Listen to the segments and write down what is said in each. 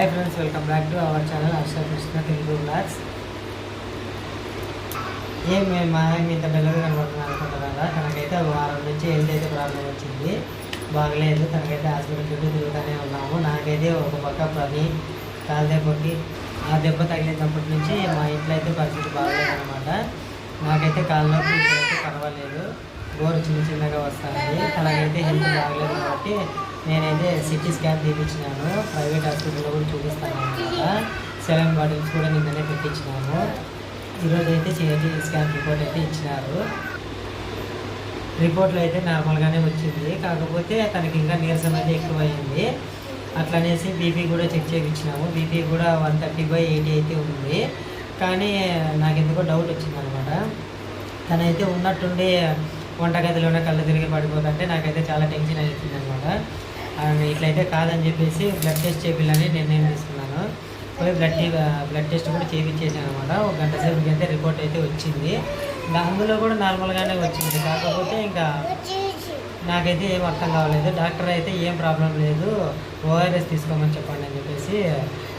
Hi friends welcome back to our channel Harsha Krishna Telugu blogs ఏం మేము మా ఆయన ఇంత డల్గా కనబడుతున్నాను అనుకుంటున్నారా? తనకైతే వారం నుంచి హెల్త్ అయితే ప్రాబ్లం వచ్చింది? బాగలేదు తనకైతే హాస్పిటల్ చుట్టూ తిరుగుతూనే ఉన్నాము. నాకైతే ఒక పక్క పని కాలు దెబ్బకి ఆ దెబ్బ తగిలినప్పటి నుంచి మా ఇంట్లో అయితే పరిస్థితి బాగలేదు అనమాట నాకైతే కాళ్ళ నొప్పి ఇప్పుడైతే పర్వాలేదు గోరు చిన్న చిన్నగా వస్తాయి తనకైతే హెల్త్ బాగలేదు కాబట్టి నేనైతే సిటీ స్కాన్ తీపించినాను ప్రైవేట్ హాస్పిటల్లో కూడా చూపిస్తాను అనమాట సెవెన్ బాటిల్స్ కూడా నిన్ననే పెట్టించినాము. ఈరోజు అయితే సిటీ స్కాన్ రిపోర్ట్ అయితే ఇచ్చినారు. రిపోర్ట్లో అయితే నార్మల్గానే వచ్చింది. కాకపోతే తనకి ఇంకా నీరసం అయితే ఎక్కువైంది. అట్లనేసి బీపీ కూడా చెక్ చేయించినాము బీపీ కూడా వన్ థర్టీ బై ఎయిటీ అయితే ఉంది. కానీ నాకు ఎందుకో డౌట్ వచ్చింది అనమాట తనైతే ఉన్నట్టుండి వంటగదిలోనే కళ్ళు తిరిగి పడిపోతుంటే నాకైతే చాలా టెన్షన్ అవుతుంది అనమాట ఇట్లయితే కాదని చెప్పేసి బ్లడ్ టెస్ట్ చేయాలని నిర్ణయం తీసుకున్నాను. పోయి బ్లడ్ బ్లడ్ టెస్ట్ కూడా చేయించేసాను అనమాట ఒక గంట సేపుకి అయితే రిపోర్ట్ అయితే వచ్చింది. అందులో కూడా నార్మల్గానే వచ్చింది. కాకపోతే ఇంకా నాకైతే ఏం అర్థం కావలేదు. డాక్టర్ అయితే ఏం ప్రాబ్లం లేదు. ఓఆర్ఎస్ తీసుకోమని చెప్పండి అని చెప్పేసి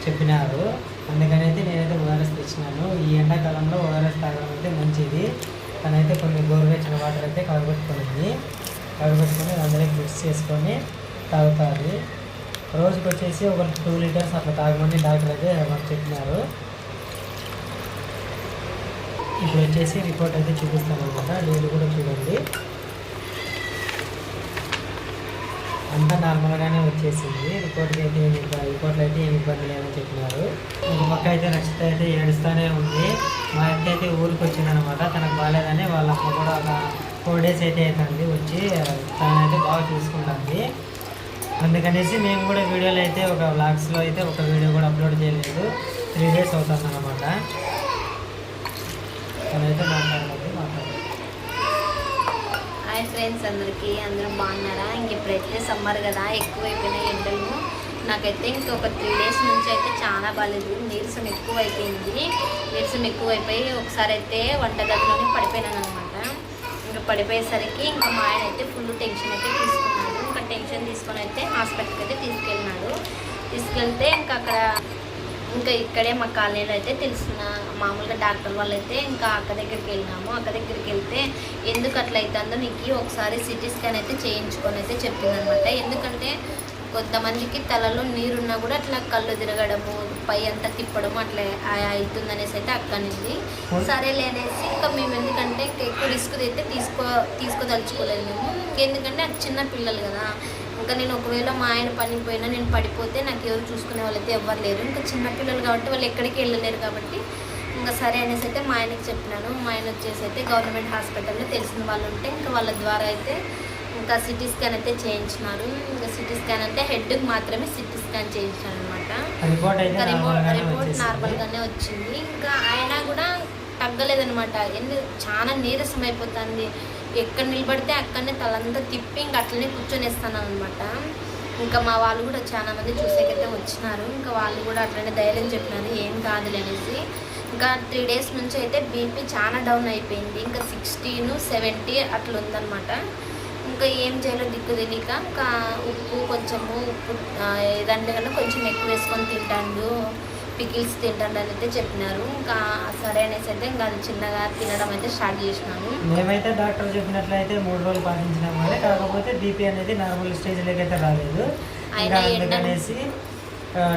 చెప్పినారు. అందుకని అయితే నేనైతే ఓఆర్ఎస్ తెచ్చినాను. ఈ ఎండాకాలంలో ఓఆర్ఎస్ తాగడం అయితే మంచిది. తనైతే కొన్ని గోరువెచ్చిన వాటర్ అయితే కడగొట్టుకుని కలగొట్టుకొని అందరికి మిక్స్ చేసుకొని తాగుతారు. రోజుకి వచ్చేసి ఒక టూ లీటర్స్ అట్లా తాగమని డాక్టర్ అయితే మాకు చెప్పినారు ఇప్పుడు వచ్చేసి రిపోర్ట్ అయితే చూపిస్తాను అనమాట డైలీ కూడా చూడండి. అంతా నార్మల్గానే వచ్చేసింది. రిపోర్ట్కి అయితే ఏమి రిపోర్ట్లో అయితే ఏమి ఇబ్బంది లేదని చెప్పినారు. ఒక పక్క అయితే రక్షిత అయితే ఏడుస్తూనే ఉంది. మా అక్క అయితే ఊరికి వచ్చిందనమాట తనకు బాగాలేదని వాళ్ళ అమ్మ కూడా ఒక ఫోర్ డేస్ అయితే అవుతుంది వచ్చి తనైతే బాగా చూసుకుంటుంది. అందుకనేసి మేము కూడా వీడియోలు అయితే ఒక వ్లాగ్స్లో అయితే ఒక వీడియో కూడా అప్లోడ్ చేయలేదు. త్రీ డేస్ అవుతుంది అనమాట తనైతే మాట్లాడలేదు. హాయ్ ఫ్రెండ్స్ అందరికీ అందరూ బాగున్నారా? ఇంక ఇప్పుడైతే సమ్మర్ కదా ఎక్కువైపోయినాయి ఎండలు. నాకైతే ఇంకొక త్రీ డేస్ నుంచి అయితే చాలా బాగాలేదు నీరసం ఎక్కువ అయిపోయింది నీరసం ఎక్కువ అయిపోయి ఒకసారి అయితే వంటగదిలోనే పడిపోయినాను అనమాట ఇంకా పడిపోయేసరికి ఇంకా మా ఆయన అయితే ఫుల్ టెన్షన్ అయితే తీసుకున్నాను ఇంకా తీసుకొని అయితే హాస్పిటల్కి అయితే తీసుకెళ్ళినాడు. తీసుకెళ్తే ఇంకా అక్కడ ఇంకా ఇక్కడే మా కాలనీలో అయితే తెలిసిన మామూలుగా డాక్టర్ వాళ్ళు అయితే ఇంకా అక్క దగ్గరికి వెళ్ళినాము. అక్క దగ్గరికి వెళ్తే ఎందుకు అట్లా అవుతుందో నీకు ఒకసారి సిటీ స్కాన్ అయితే చేయించుకొని అయితే చెప్పిందనమాట. ఎందుకంటే కొంతమందికి తలలో నీరున్నా కూడా అట్లా కళ్ళు తిరగడము పై అంతా తిప్పడము అట్లా అవుతుందనేసి అయితే అయితే అక్కనింది సరేలే అనేసి ఇంకా మేము ఎందుకంటే ఎక్కువ రిస్క్ అయితే తీసుకో తీసుకోదలుచుకోలేదు మేము. ఎందుకంటే అది చిన్న పిల్లలు కదా. ఇంకా నేను ఒకవేళ మా ఆయన పనికి పోయినా నేను పడిపోతే నాకు ఎవరు చూసుకునే వాళ్ళైతే ఎవ్వరు లేరు. ఇంకా చిన్న పిల్లలు కాబట్టి వాళ్ళు ఎక్కడికి వెళ్ళలేరు కాబట్టి ఇంకా సరే అనేసి అయితే మా ఆయనకి చెప్పినాను. మా ఆయన వచ్చేసి అయితే గవర్నమెంట్ హాస్పిటల్లో తెలిసిన వాళ్ళు ఉంటే ఇంకా వాళ్ళ ద్వారా అయితే ఇంకా సిటీ స్కాన్ అయితే చేయించినారు. ఇంకా సిటీ స్కాన్ అంటే హెడ్కి మాత్రమే సిటీ స్కాన్ చేయించాను అనమాట ఇంకా రిపోర్ట్ రిపోర్ట్ నార్మల్గానే వచ్చింది. ఇంకా ఆయన కూడా తగ్గలేదనమాట. ఎందుకు? చాలా నీరసం అయిపోతుంది ఎక్కడ నిలబడితే అక్కడనే తలంతా తిప్పి ఇంక అట్లనే కూర్చొనిస్తాను అనమాట ఇంకా మా వాళ్ళు కూడా చాలా మంది చూసేకైతే వచ్చినారు. ఇంకా వాళ్ళు కూడా అట్లనే ధైర్యం చెప్పినారు. ఏం కాదులే అనేసి. ఇంకా త్రీ డేస్ నుంచి అయితే బీపీ చాలా డౌన్ అయిపోయింది. ఇంకా సిక్స్టీను సెవెంటీ అట్లా ఉందన్నమాట ఇంకా ఏం చేయాలో దిక్కు తెలియక ఇంకా ఉప్పు కొంచెము ఉప్పు ఏదంటే కన్నా కొంచెం ఎక్కువ వేసుకొని తింటాడు. పికిల్స్ తింటాడు అని అయితే చెప్పినారు. ఇంకా సరే అనేసి అయితే ఇంకా అది చిన్నగా తినడం అయితే స్టార్ట్ చేసినాను మేమైతే డాక్టర్ చెప్పినట్లయితే మూడు రోజులు పాటించినాం కానీ కాకపోతే బీపీ అనేది నార్మల్ స్టేజ్లోకి అయితే రాలేదు. అందుకనేసి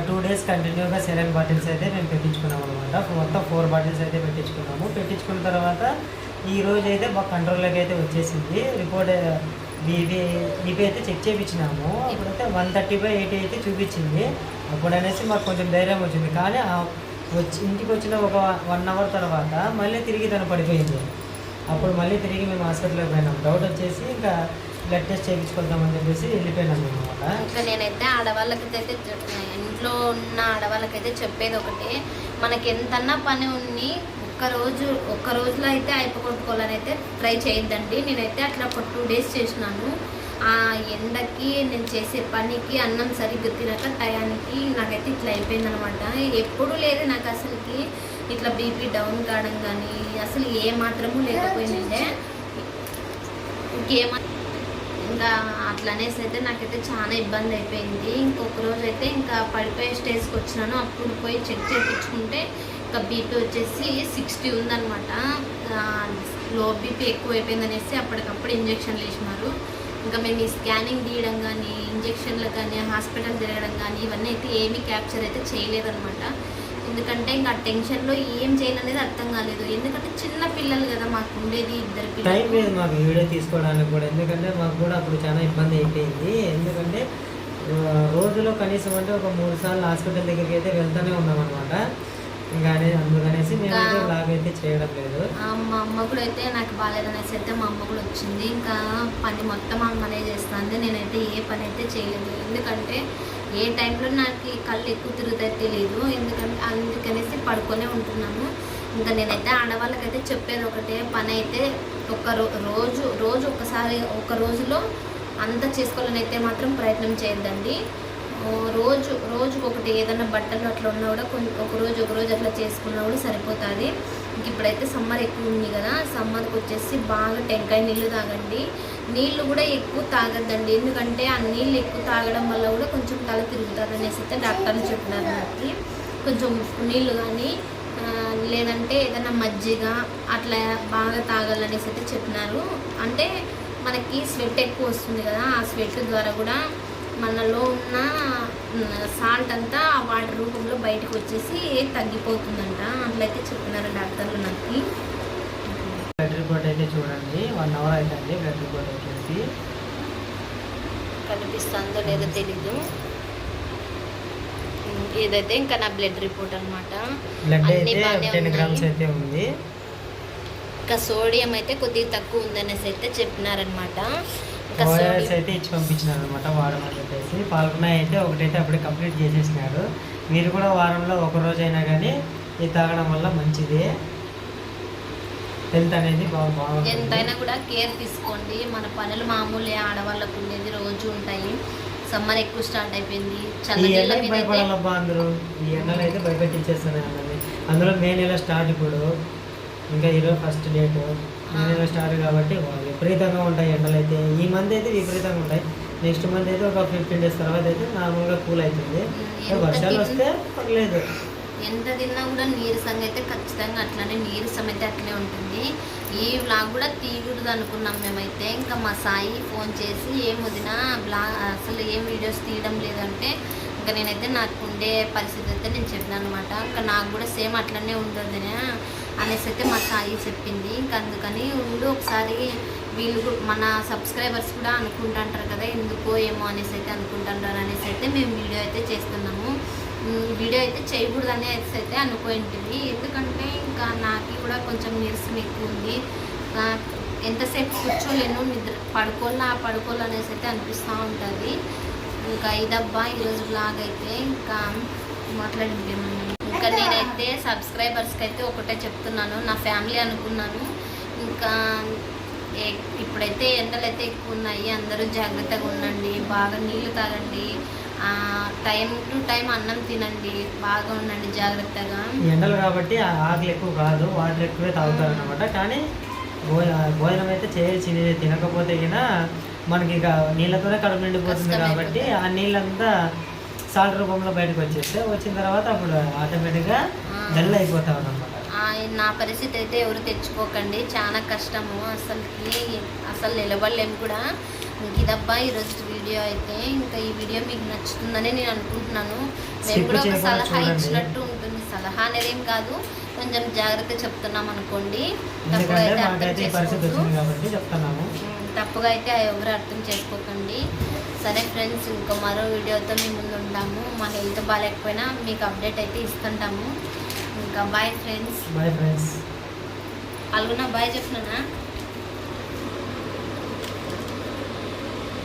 టూ డేస్ కంటిన్యూగా సెవెన్ బాటిల్స్ అయితే మేము పెట్టించుకున్నాం అనమాట మొత్తం ఫోర్ బాటిల్స్ అయితే పెట్టించుకున్నాము. పెట్టించుకున్న తర్వాత ఈ రోజు అయితే బాగా కంట్రోల్లోకి అయితే వచ్చేసింది. రిపోర్ట్ బీపీ బీపీ అయితే చెక్ చేయించినాము ఇప్పుడైతే వన్ థర్టీ బై ఎయిటీ అయితే చూపించింది. అప్పుడు అనేసి మాకు కొంచెం ధైర్యం వచ్చింది. కానీ వచ్చి ఇంటికి వచ్చిన ఒక వన్ అవర్ తర్వాత మళ్ళీ తిరిగి తను పడిపోయింది. అప్పుడు మళ్ళీ తిరిగి మేము హాస్పిటల్కి పోయినాం. డౌట్ వచ్చేసి ఇంకా బ్లడ్ టెస్ట్ చేయించుకుందామని చెప్పేసి వెళ్ళిపోయినాం అనమాట ఇంకా నేనైతే ఆడవాళ్ళకైతే అయితే ఇంట్లో ఉన్న ఆడవాళ్ళకైతే చెప్పేది ఒకటే మనకి ఎంతన్నా పని ఉన్ని ఒక్క రోజు ఒక్క రోజులో అయితే అయిపోగొట్టుకోవాలని అయితే ట్రై చేయొద్దండి. నేనైతే అట్లా ఒక టూ డేస్ చేసినాను. ఆ ఎండకి నేను చేసే పనికి అన్నం సరిగ్గా తినక టయానికి నాకైతే ఇట్లా అయిపోయింది అనమాట ఎప్పుడు లేదు నాకు అసలుకి ఇట్లా బీపీ డౌన్ కావడం కానీ అసలు ఏ మాత్రము లేకపోయిందంటే ఇంకేమ ఇంకా అట్లనేసి అయితే నాకైతే చాలా ఇబ్బంది అయిపోయింది. ఇంకొక రోజు అయితే ఇంకా పడిపోయే స్టేజ్కి వచ్చినాను. అప్పుడు పోయి చెక్ చేయించుకుంటే ఇంకా బీపీ వచ్చేసి సిక్స్టీ ఉందనమాట. లో బీపీ ఎక్కువ అయిపోయింది అనేసి అప్పటికప్పుడు ఇంజక్షన్లు వేసినారు. ఇంకా మేము ఈ స్కానింగ్ తీయడం కానీ ఇంజక్షన్లు కానీ హాస్పిటల్ తిరగడం కానీ ఇవన్నీ అయితే ఏమీ క్యాప్చర్ అయితే చేయలేదన్నమాట. ఎందుకంటే ఇంకా టెన్షన్లో ఏం చేయాలనేది అర్థం కాలేదు. ఎందుకంటే చిన్న పిల్లలు కదా మాకు ఉండేది ఇద్దరు టైం పిల్లలు లేదు మాకు వీడియో తీసుకోవడానికి కూడా. ఎందుకంటే మాకు కూడా అప్పుడు చాలా ఇబ్బంది అయిపోయింది. ఎందుకంటే రోజులో కనీసం అంటే ఒక మూడు సార్లు హాస్పిటల్ దగ్గరికి అయితే వెళ్తూనే ఉన్నాం అనమాట ఇంకా అనే- అందుకనేసి మేమైతే ఇంకా- బ్లాగ్ అయితే చేయడం లేదు. ఆ, మా అమ్మ కూడా అయితే నాకు బాగాలేదనేసి అయితే మా అమ్మ కూడా వచ్చింది. ఇంకా పని మొత్తం అమ్మనే చేస్తుంది. నేనైతే ఏ పని అయితే చేయలేదు. ఎందుకంటే ఏ టైంలో నాకు కళ్ళు ఎక్కువ తిరుగుతాయి తెలియదు ఎందుకంటే అందుకనేసి పడుకొనే ఉంటున్నాను. ఇంకా నేనైతే ఆడవాళ్ళకైతే చెప్పేది ఒకటే పని అయితే ఒక రోజు రోజు ఒకసారి ఒక రోజులో అంత చేసుకోవాలని అయితే మాత్రం ప్రయత్నం చేయొద్దండి. రోజు రోజుకు ఒకటి ఏదైనా బట్టలు అట్లా ఉన్నా కూడా కొంచెం ఒక రోజు ఒక రోజు అట్లా చేసుకున్నా కూడా సరిపోతుంది. ఇంక ఇప్పుడైతే సమ్మర్ ఎక్కువ ఉంది కదా సమ్మర్కి వచ్చేసి బాగా టెంకాయ నీళ్ళు తాగండి. నీళ్ళు కూడా ఎక్కువ తాగద్దండి. ఎందుకంటే ఆ నీళ్ళు ఎక్కువ తాగడం వల్ల కూడా కొంచెం తల తిరుగుతుంది అనేసి అయితే డాక్టర్లు చెప్పినారు నాకు కొంచెం నీళ్ళు కానీ లేదంటే ఏదైనా మజ్జిగ అట్లా బాగా తాగాలనేసి అయితే చెప్పినారు. అంటే మనకి స్వెట్ ఎక్కువ వస్తుంది కదా ఆ స్వెట్ ద్వారా కూడా మనలో ఉన్న సాల్ట్ అంతా ఆ వాటర్ రూపంలో బయటకు వచ్చేసి తగ్గిపోతుందంట. అట్లయితే చెప్పినారు డాక్టర్లు నాకు బ్లడ్ రిపోర్ట్ అయితే చూడండి. వన్ అవర్ అవుతుంది బ్లడ్ రిపోర్ట్ వచ్చేసి. కనిపిస్తుందో లేదో తెలీదు. ఇదైతే ఇంకా నా బ్లడ్ రిపోర్ట్ అనమాట బ్లడ్ అన్నీ అయితే బాగానే టెన్ గ్రామ్స్ ఉన్నాయి. అయితే ఉంది. ఇంకా సోడియం అయితే కొద్దిగా తక్కువ ఉందనేసి అయితే చెప్పినారనమాట ఓఆర్ఎస్ అయితే ఇచ్చి పంపించినారు అనమాట వాడమని చెప్పేసి. పాల్గొన అయితే ఒకటైతే అప్పుడే కంప్లీట్ చేసేసినారు. మీరు కూడా వారంలో ఒక రోజు అయినా కానీ ఇది తాగడం వల్ల మంచిది. హెల్త్ అనేది బాగా బాగుంటుంది. ఎంతైనా కూడా కేర్ తీసుకోండి. మన పనులు మామూలే ఆడవాళ్ళకు ఉండేది రోజు ఉంటాయి. సమ్మర్ ఎక్కువ స్టార్ట్ అయిపోయింది. భయపడాలబ్బా అందరూ. ఈ ఎండలు అయితే భయపెట్టించేస్తున్నాయి అందులో మే నెల స్టార్ట్ ఇప్పుడు. ఇంకా ఈరోజు ఫస్ట్ డేట్ నెల స్టార్ట్ కాబట్టి విపరీతంగా ఉంటాయి ఎండలు అయితే. ఈ మంత్ అయితే విపరీతంగా ఉంటాయి. నెక్స్ట్ మంత్ అయితే ఒక ఫిఫ్టీన్ డేస్ తర్వాత అయితే నార్మల్గా కూల్ అవుతుంది. ఎంత వర్షాలు వస్తే పర్లేదు. ఎంత తిన్నా కూడా నీరసంగా అయితే ఖచ్చితంగా అట్లనే నీరసం అయితే అట్లే ఉంటుంది. ఈ వ్లాగ్ కూడా తీయకూడదు అనుకున్నాం మేమైతే. ఇంకా మా సాయి ఫోన్ చేసి ఏం వదిన బ్లా అసలు ఏం వీడియోస్ తీయడం లేదంటే ఇంకా నేనైతే నాకు ఉండే పరిస్థితి అయితే నేను చెప్పినాను అనమాట ఇంకా నాకు కూడా సేమ్ అట్లనే ఉండదునే అనేసి అయితే మా సాయి చెప్పింది. ఇంకా అందుకని ఉండు ఒకసారి వీళ్ళు మన సబ్స్క్రైబర్స్ కూడా అనుకుంటుంటారు కదా ఎందుకో ఏమో అనేసి అయితే అనుకుంటుంటారు అనేసి అయితే మేము వీడియో అయితే చేస్తున్నాము. వీడియో అయితే చేయకూడదు అనేసి అయితే అనుకోయింటివి ఎందుకంటే ఇంకా నాకు కూడా కొంచెం నీరసం ఎక్కువ ఉంది. ఎంతసేపు కూర్చోలేను నిద్ర పడుకోవాలా పడుకోవాలి అనేసి అయితే అనిపిస్తూ ఉంటుంది. ఇంకా ఇదబ్బా ఈరోజు బ్లాగ్ అయితే ఇంకా మాట్లాడిందేమన్నా ఇంకా నేనైతే సబ్స్క్రైబర్స్కి అయితే ఒకటే చెప్తున్నాను. నా ఫ్యామిలీ అనుకున్నాను. ఇంకా ఇప్పుడైతే ఎండలు అయితే ఎక్కువ ఉన్నాయి అందరూ జాగ్రత్తగా ఉండండి బాగా నీళ్ళు తాగండి టైం టు టైం అన్నం తినండి బాగా ఉండండి జాగ్రత్తగా. ఎండలు కాబట్టి ఆకలి ఎక్కువ కాదు వాటర్ ఎక్కువే తాగుతారు అనమాట కానీ భోజ భోజనం అయితే చేయాల్సింది తినకపోతే మనకి ఇక నీళ్ళతోనే కడుపు నిండిపోతుంది కాబట్టి ఆ నీళ్ళంతా సాల్ట్ రూపంలో బయటకు వచ్చేస్తే వచ్చిన తర్వాత అప్పుడు ఆటోమేటిక్గా. డల్ అయిపోతాం అనమాట నా పరిస్థితి అయితే ఎవరు తెచ్చుకోకండి. చాలా కష్టము. అసలుకి అసలు నిలబడలేము కూడా. ఇదబ్బా ఈరోజు వీడియో అయితే. ఇంకా ఈ వీడియో మీకు నచ్చుతుందని నేను అనుకుంటున్నాను. మేము కూడా ఒక సలహా. ఇచ్చినట్టు ఉంటుంది. సలహా అనేది ఏం కాదు. కొంచెం జాగ్రత్త చెప్తున్నాం అనుకోండి. తప్పుగా అయితే అర్థం ఉమ్, తప్పుగా అయితే ఎవరు అర్థం చేసుకోకండి. సరే ఫ్రెండ్స్ ఇంకో మరో వీడియోతో మేము ముందు ఉంటాము. మా హెల్త్ బాగాలేకపోయినా మీకు అప్డేట్ అయితే ఇస్తుంటాము. ఇంకా bye friends. Bye friends. అల్గునా bye చెప్తున్నా